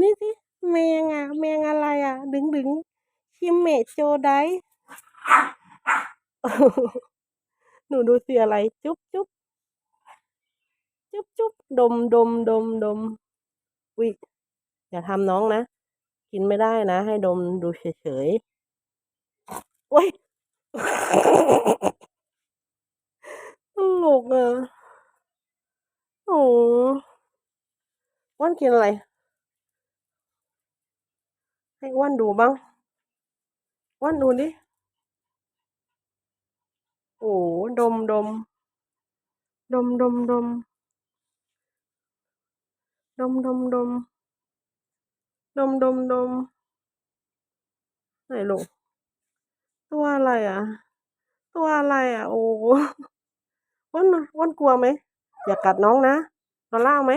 นี่สิแมงอะ แมงอะไรอะ ดึงดึงชิมเมะโจไดหนูดูสิอะไร จุ๊บจุ๊บจุ๊บจุ๊บดมดมดมดมวิอย่าทำน้องนะ กินไม่ได้นะ ให้ดมดูเฉยๆโอ้ยตลกอะโอ้อ้วนกินอะไร ให้อ้วนดูบ้างอ้วนดูดิ โอ้ดมดม ดมดมดม ดมดมดม ดมดมดมไหนลูก ตัวอะไรอะ ตัวอะไรอะ โอ้อ้วนอ้วนกลัวไหม อย่ากัดน้องนะนอล่าเอาไหม